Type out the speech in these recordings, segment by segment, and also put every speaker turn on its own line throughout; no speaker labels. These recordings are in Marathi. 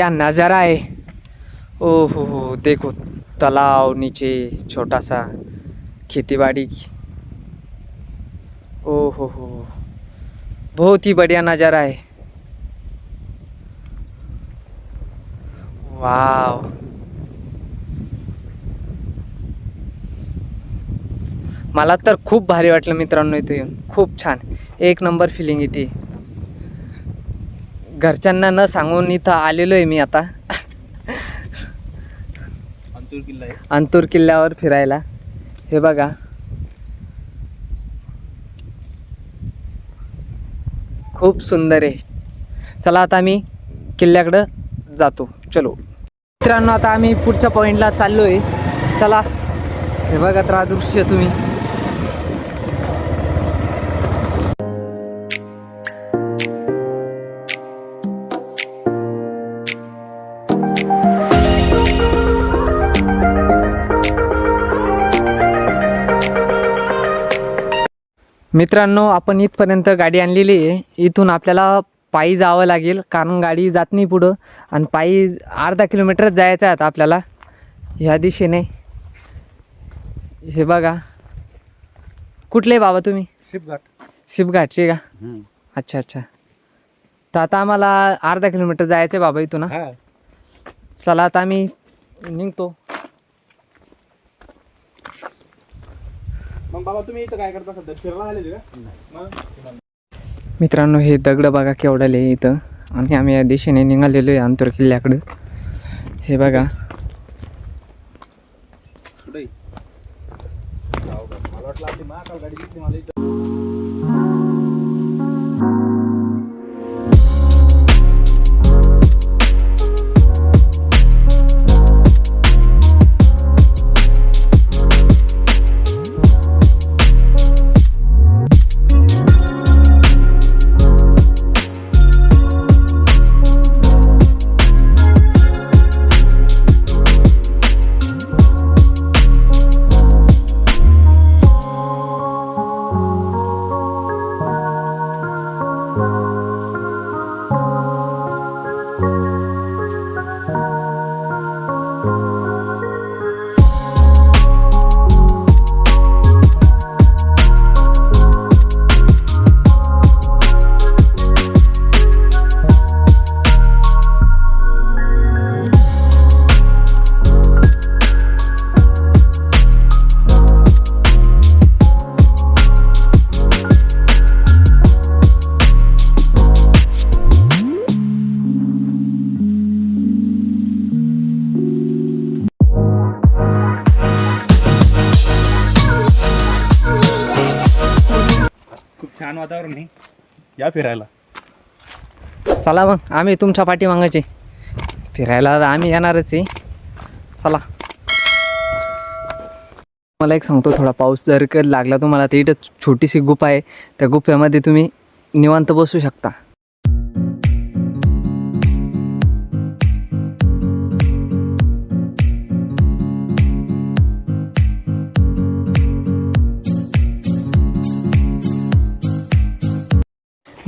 क्या नज़ारा है? ओ हो हो देखो तालाब नीचे छोटा सा खेतीबाड़ी। ओ हो हो बहुत ही बढ़िया नज़ारा है। वाव मला तर खूप भारी वाटलं मित्रांनो इथे येऊन. खूप छान. एक नंबर फिलिंग येते घरच्यांना न सांगून इथं आलेलो आहे मी आता.
अंतूर किल्ला आहे.
अंतूर किल्ल्यावर फिरायला. हे बघा. खूप सुंदर आहे. चला आता आम्ही किल्ल्याकडं जातो. चलो. मित्रांनो आता आम्ही पुढच्या पॉईंटला चाललो आहे चला. हे बघा तर हा दृश्य तुम्ही. मित्रांनो आपण इथपर्यंत गाडी आणलेली आहे. इथून आपल्याला पायी जावं लागेल कारण गाडी जात नाही पुढं. आणि पायी अर्धा किलोमीटरच जायचं आहे आता आपल्याला. ह्या दिशेने. हे बघा. कुठले बाबा तुम्ही?
शिपघाट.
शिपघाटचे का? अच्छा अच्छा. तर आता आम्हाला अर्धा किलोमीटर जायचं आहे बाबा इथून हा. चला आता आम्ही निघतो.
मग बाबा तुम्ही इथं काय करता सध्या? आलेले का? मग?
मित्रांनो हे दगड बघा केवढाले इथं. आणि आम्ही या दिशेने निघालेलो आहे अंतर किल्ल्याकडं हे बघा.
या फिरायला.
चला मग आम्ही तुमच्या पाठीमागायचे फिरायला आम्ही येणारच आहे. चला. मला एक सांगतो थोडा पाऊस जर लागला तुम्हाला तर इथं छोटीशी गुफा आहे. त्या गुफेमध्ये तुम्ही निवांत बसू शकता.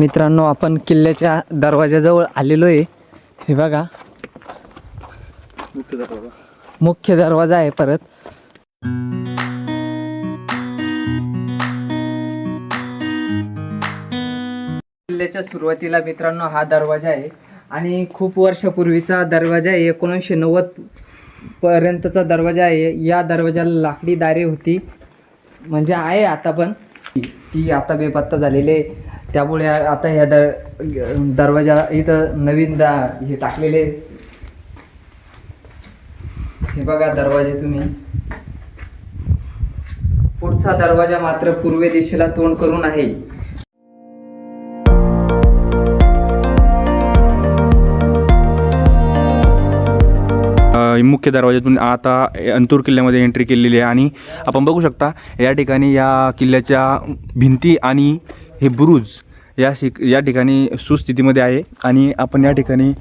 मित्रांनो आपण किल्ल्याच्या दरवाजाजवळ आलेलो आहे हे बघा.
मुख्य दरवाजा.
मुख्य दरवाजा आहे परत. किल्ल्याच्या सुरुवातीला मित्रांनो हा दरवाजा आहे. आणि खूप वर्षापूर्वीचा दरवाजा आहे. एकोणीसशे नव्वद पर्यंतचा दरवाजा आहे. या दरवाजाला लाकडी दारे होती. म्हणजे आहे आता पण. ती आता बेपत्ता झालेली आहे. त्यामुळे आता या दर दरवाजा इथं नवीन दा हे टाकलेले हे बघा दरवाजे तुम्ही. पुढचा दरवाजा मात्र पूर्वे दिशेला तोंड करून आहे.
मुख्य दरवाज्यातून आता अंतूर किल्ल्यामध्ये एंट्री केलेली आहे. आणि आपण बघू शकता या ठिकाणी या किल्ल्याच्या भिंती आणि हे बुरुज या शिक या ठिकाणी सुस्थितीमध्ये आहे आणि आपण या ठिकाणी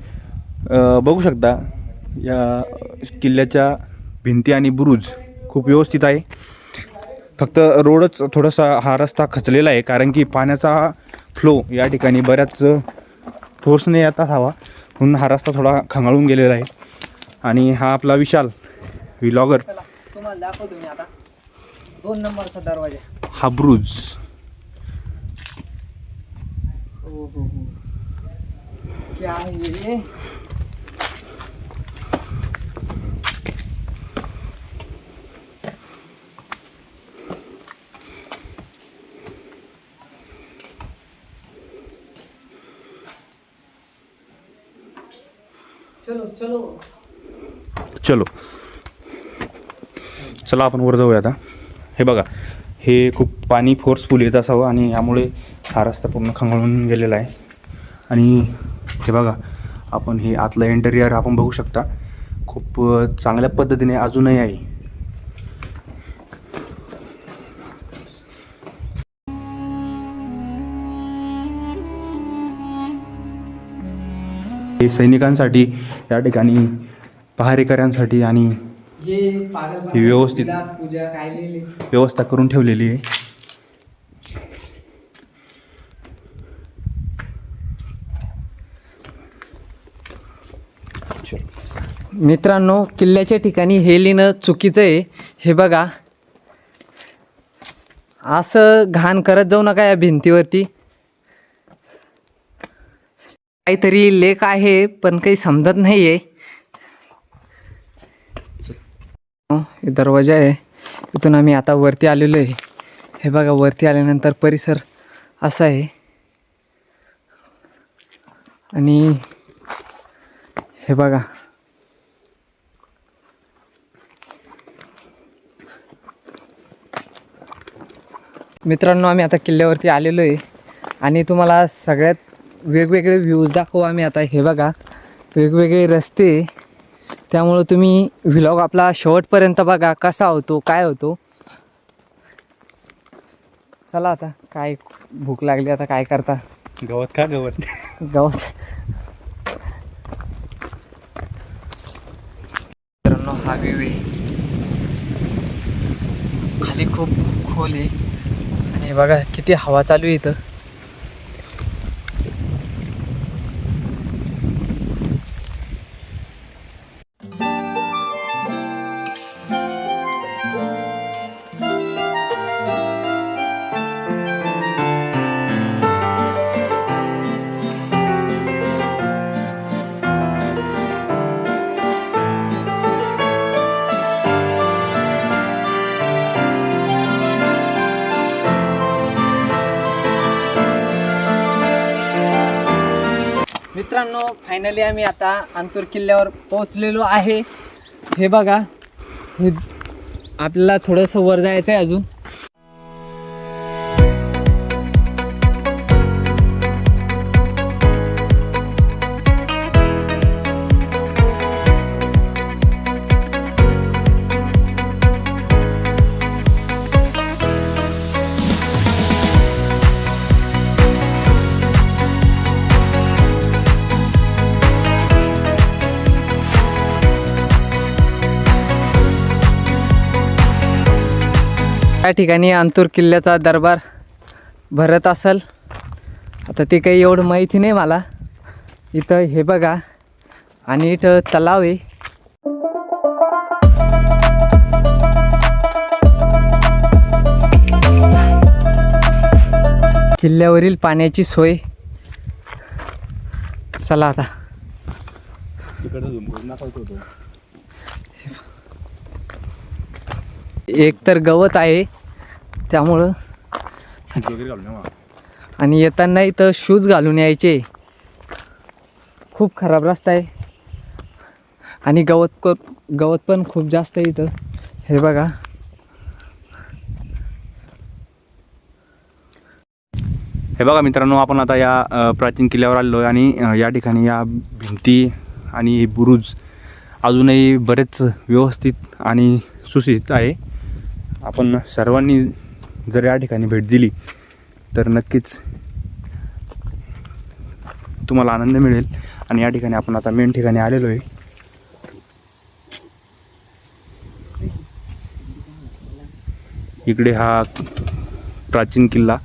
बघू शकता या किल्ल्याच्या भिंती आणि बुरुज खूप व्यवस्थित आहे. फक्त रोडच थोडासा हा रस्ता खचलेला आहे कारण की पाण्याचा फ्लो या ठिकाणी बऱ्याच फोर्सने येतात हवा म्हणून हा रस्ता थोडा खंगाळून गेलेला आहे. आणि हा आपला विशाल विलॉगर
चला तुम्हाला दाखवतो मी आता. दोन नंबरचा दरवाजा.
हा ब्रुज.
हो हो हो. क्या है ये? चलो चलो.
चलो. चला आपण वर जाऊया आता. हे बघा. हे खूप पाणी फोर्सफुल येत असावं आणि यामुळे हा रस्ता पूर्ण खंगाळून गेलेला आहे. आणि हे बघा आपण हे आतलं इंटेरियर आपण बघू शकता. खूप चांगल्या पद्धतीने अजूनही आहे. हे सैनिकांसाठी या ठिकाणी पहारेकऱ्यांसाठी आणि हे व्यवस्थित-
पूजा काय
व्यवस्था करून ठेवलेली आहे.
मित्रांनो किल्ल्याच्या ठिकाणी हे लिहिणं चुकीचं आहे. हे बघा. असं घाण करत जाऊ नका या भिंतीवरती. काहीतरी लेख आहे पण काही समजत नाही आहे हो, हे दरवाजा आहे. इथून आम्ही आता वरती आलेलो आहे. हे बघा वरती आल्यानंतर परिसर असा आहे. आणि हे बघा. मित्रांनो आम्ही आता किल्ल्यावरती आलेलो आहे. आणि तुम्हाला सगळ्यात वेगवेगळे व्ह्यूज दाखवू आम्ही आता. हे बघा वेगवेगळे रस्ते. त्यामुळं तुम्ही व्हिलॉग आपला शेवटपर्यंत बघा कसा होतो काय होतो. चला आता काय भूक लागली आता काय करता.
गवत का गवत.
गवत. मित्रांनो हा व्ह्यू आहे. खाली खूप खोल आहे. आणि बघा किती हवा चालू आहे इथं. फायनली आम्ही आता अंतूर किल्ल्यावर पोहोचलेलो आहे. हे बघा. हे आपल्याला थोडंसं वर जायचं आहे अजून. या ठिकाणी अंतूर किल्ल्याचा दरबार भरत असेल. आता ते काही एवढं माहिती नाही मला. इथं हे बघा. आणि इथं तलाव आहे. किल्ल्यावरील पाण्याची सोय. चला आता. एक तर गवत आहे त्यामुळं आणि येताना इथं शूज घालून यायचे. खूप खराब रस्ता आहे. आणि गवत क गवत पण खूप जास्त आहे इथं. हे बघा.
हे बघा मित्रांनो आपण आता या प्राचीन किल्ल्यावर आलेलो आहे आणि या ठिकाणी या भिंती आणि बुरुज अजूनही बरेच व्यवस्थित आणि सुस्थित आहे. आपण सर्वांनी जर या ठिकाणी भेट दिली तर नक्कीच तुम्हाला आनंद मिळेल. आणि या ठिकाणी आपण आता मेन ठिकाणी आलेलो आहे इकडे हा प्राचीन किल्ला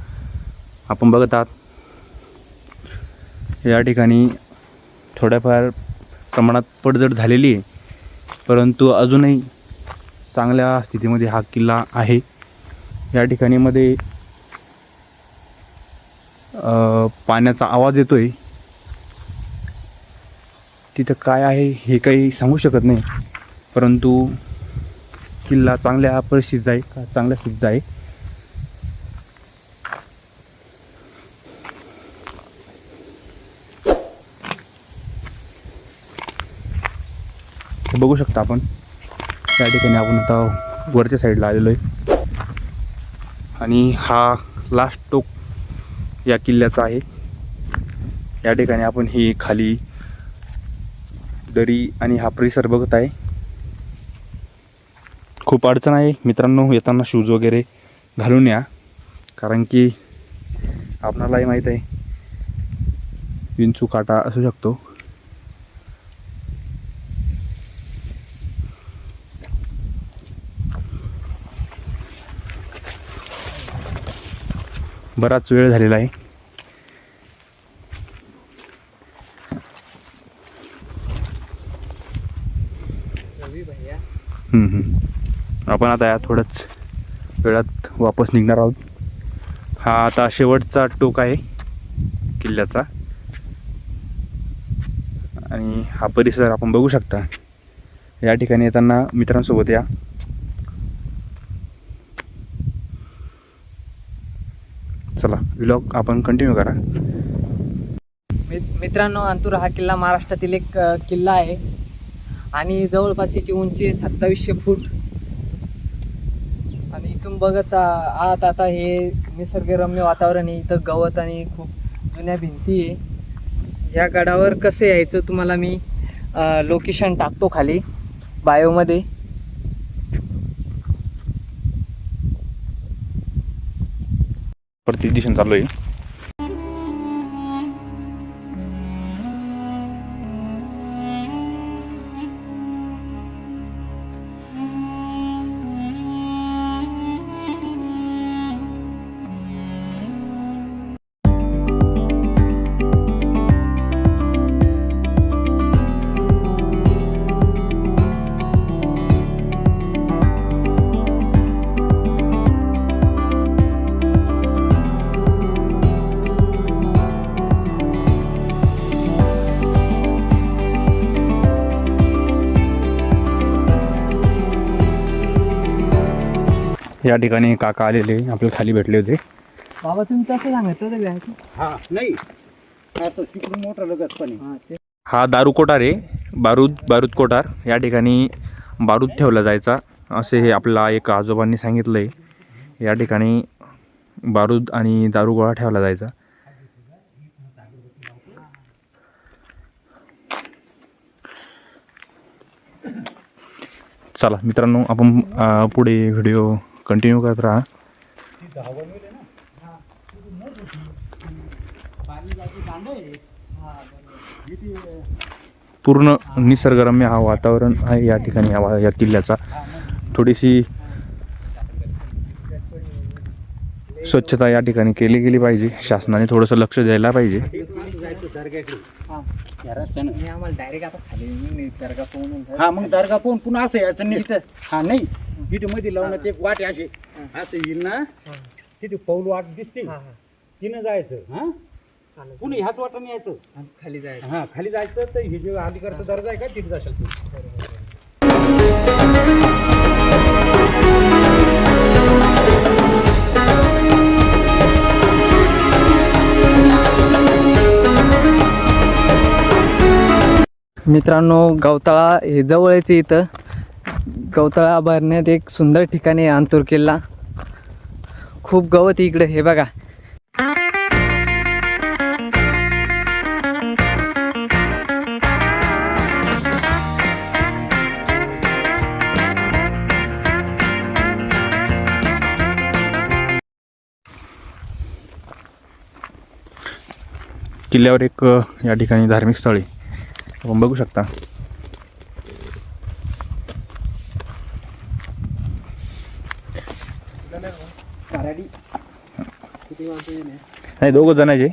आपण बघत आहात. या ठिकाणी थोड्याफार प्रमाणात पडझड झालेली आहे परंतु अजूनही चांगल्या स्थितीमध्ये हा किल्ला आहे. या ठिकाणी मध्ये पाण्याचा आवाज येतोय. तिथं काय आहे हे काही सांगू शकत नाही. परंतु किल्ला चांगल्या परिस्थितीत आहे का? चांगल्या स्थितीत आहे. बघू शकता आपण. या ठिकाणी आपण आता वरच्या साईडला आलेलो आहे. आणि हा लास्ट टोक या किल्ल्याचा आहे. या ठिकाणी आपण ही खाली दरी आणि हा परिसर बघत आहे. खूप अडचण आहे. मित्रांनो येताना शूज वगैरे घालून या. कारण की आपणालाही माहीत आहे विंचू काटा असू शकतो. बराच वेळ झालेला आहे. आपण आता या थोड्याच वेळात वापस निघणार आहोत. हा आता शेवटचा टोक आहे किल्ल्याचा. आणि हा परिसर आपण बघू शकता. या ठिकाणी येताना मित्रांसोबत या. चला व्लॉग आपण कंटिन्यू करा.
मित्रांनो अंतूर हा किल्ला महाराष्ट्रातील एक किल्ला आहे. आणि जवळपास याची उंची सत्तावीसशे फूट. आणि इथून बघत आ- आहात आता हे निसर्गरम्य वातावरण आहे. इथं गवत आणि खूप जुन्या भिंती आहे. ह्या गडावर कसं यायचं तुम्हाला मी लोकेशन टाकतो खाली. बायोमध्ये
प्रति दिशेने चाललो आहे या ठिकाणी काका आलेले आपल्याला खाली भेटले होते.
बाबा तुम्ही तसं सांगितलं होतं घ्यायचं
हा नाही. असं तिकडून मोठं लगच पण आहे.
हां ते
हा दारू कोठार आहे बारूद बारूद कोठार. या ठिकाणी बारूद ठेवला जायचा असे हे आपल्याला एक आजोबांनी सांगितलं आहे या ठिकाणी बारूद आणि दारू गोळा ठेवला जायचा. चला मित्रांनो आपण पुढे व्हिडिओ कंटिन्यू करत राहा. पूर्ण निसर्गरम्य हा वातावरण आहे या ठिकाणी या या किल्ल्याचा. थोडीशी स्वच्छता या ठिकाणी केली गेली पाहिजे. शासनाने थोडंसं लक्ष द्यायला पाहिजे.
हां
हा मग दर्गा पाहून पुन्हा असं यायचं नीट? हा नाही. इथे मध्ये लावण्यात एक वाट असे. असं येईल ना तिथे पाऊल वाट दिसते. तिनं जायचं हा?
चालेल.
पुन्हा ह्याच वाटाने यायचं?
आणि खाली जायचं.
हा खाली जायचं तर हे जे अलीकडचा दर्गा आहे का तिथे जाशाल तू
मित्रांनो गवताळा हे जवळच इथं. गवताळा भरण्यात एक सुंदर ठिकाण आहे अंतूर किल्ला. खूप गवत इकडे हे बघा.
किल्ल्यावर एक या ठिकाणी धार्मिक स्थळ. आहे आपण बघू शकता. नाही दोघं जणांचे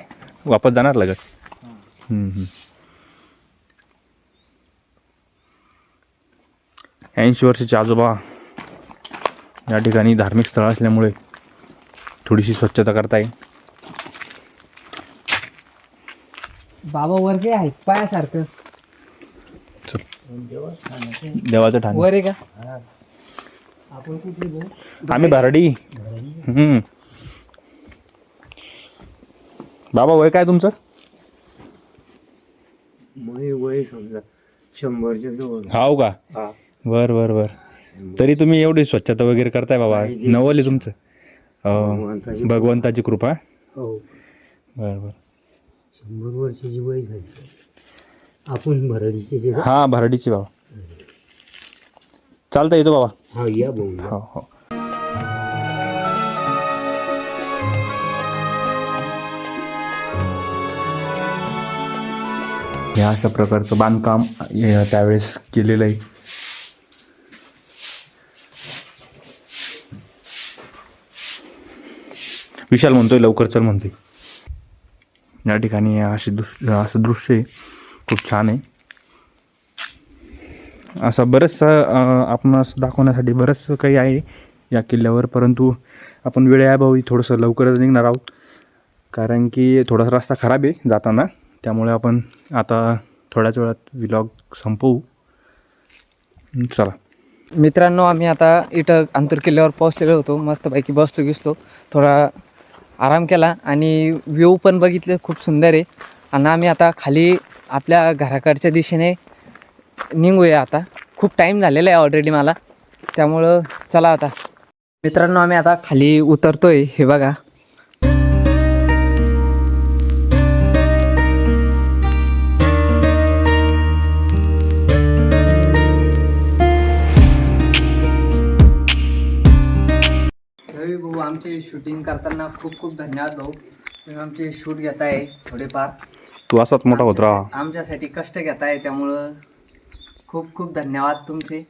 वापस जाणार लागत ऐंशी वर्षाचे आजोबा या ठिकाणी धार्मिक स्थळ असल्यामुळे थोडीशी स्वच्छता करता येईल.
बाबा वर काय आहे पायासारखं.
देवाचं ठाणे.
वर
आम्ही भरडी. हम्म. बाबा वय काय तुमचं?
वय समजा शंभरच्या जवळ.
हाव का?
हा.
बर बर बर. तरी तुम्ही एवढी स्वच्छता वगैरे करताय बाबा. नवल तुमचं. हो.
भगवंताची
भगवंताची कृपा.
हो.
बर बर.
शंभर वर्षाची वय झाली. आपण भरडीचे जे
हा भरडीची बाबा. चालता येतो बाबा.
हा या भाऊ या.
हो. हे अशा प्रकारचं बांधकाम त्यावेळेस केलेलं आहे. विशाल म्हणतोय लवकर चल म्हणतोय. या ठिकाणी अशी दृश्य असं दृश्य आहे. खूप छान आहे. असं बरंचसं आपण असं दाखवण्यासाठी बरंचसं काही आहे या किल्ल्यावर परंतु आपण वेळेअभावी थोडंसं लवकरच निघणार आहोत. कारण की थोडासा रस्ता खराब आहे जाताना. त्यामुळे आपण आता थोड्याच वेळात विलॉग संपवू. चला.
मित्रांनो आम्ही आता इथं आंतर किल्ल्यावर पोहोचलेलो होतो. मस्तपैकी बसतो गिसलो थोडा आराम केला आणि व्ह्यू पण बघितले. खूप सुंदर आहे. आणि आम्ही आता खाली आपल्या घराकडच्या दिशेने निघूया आता. खूप टाईम झालेला आहे ऑलरेडी मला. त्यामुळं चला आता. मित्रांनो आम्ही आता खाली उतरतोय. हे बघा. शूटिंग करताना खूप खूप धन्यवाद भाऊ. तुम्ही आमचे शूट घेताय थोडेफार.
तू असाच मोठा होत राहा.
आमच्यासाठी कष्ट घेताय त्यामुळं खूप खूप धन्यवाद तुमचे.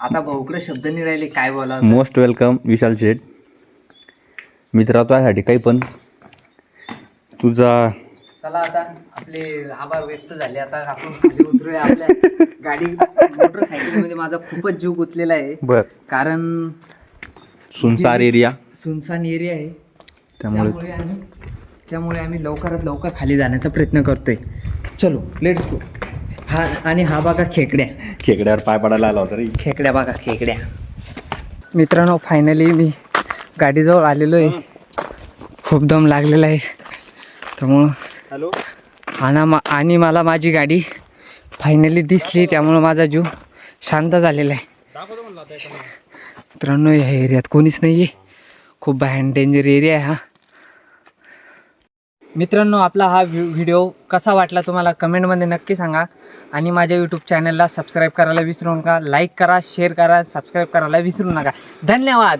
आता भाऊकडे शब्द नाही राहिले काय बोला
मोस्ट वेलकम विशाल शेठ. मित्रा तुझ्यासाठी काही पण. तुझा
चला आता आपले आभार व्यक्त झाले. आता आपण खाली उतरूया आपल्या गाडी मोटरसायकलमध्ये माझा खूपच जीव गुंतलेला आहे.
बर.
कारण
सुनसार एरिया.
सुनसान एरिया आहे.
त्यामुळे
त्यामुळे आम्ही त्यामुळे आम्ही लवकरात लवकर खाली जाण्याचा प्रयत्न करतोय. चलो लेट्स गो हा आणि हा बघा खेकड्या.
खेकड्यावर पाय पडायला आला होता रे.
खेकड्या बघा खेकड्या. मित्रांनो फायनली मी गाडीजवळ आलेलो आहे. खूप दम लागलेला आहे. त्यामुळं
हॅलो?
आणि मा आणि मला माझी गाडी फायनली दिसली. त्यामुळं माझा जीव शांत झालेला आहे. मित्रांनो या एरियात कोणीच नाही आहे खूप भयान डेंजर एरिया आहे हा. मित्रांनो आपला हा व्हिडिओ कसा वाटला तुम्हाला कमेंटमध्ये नक्की सांगा. आणि माझ्या यूट्यूब चॅनलला सबस्क्राईब करायला विसरू नका. लाईक करा शेअर करा सबस्क्राईब करायला विसरू नका. धन्यवाद!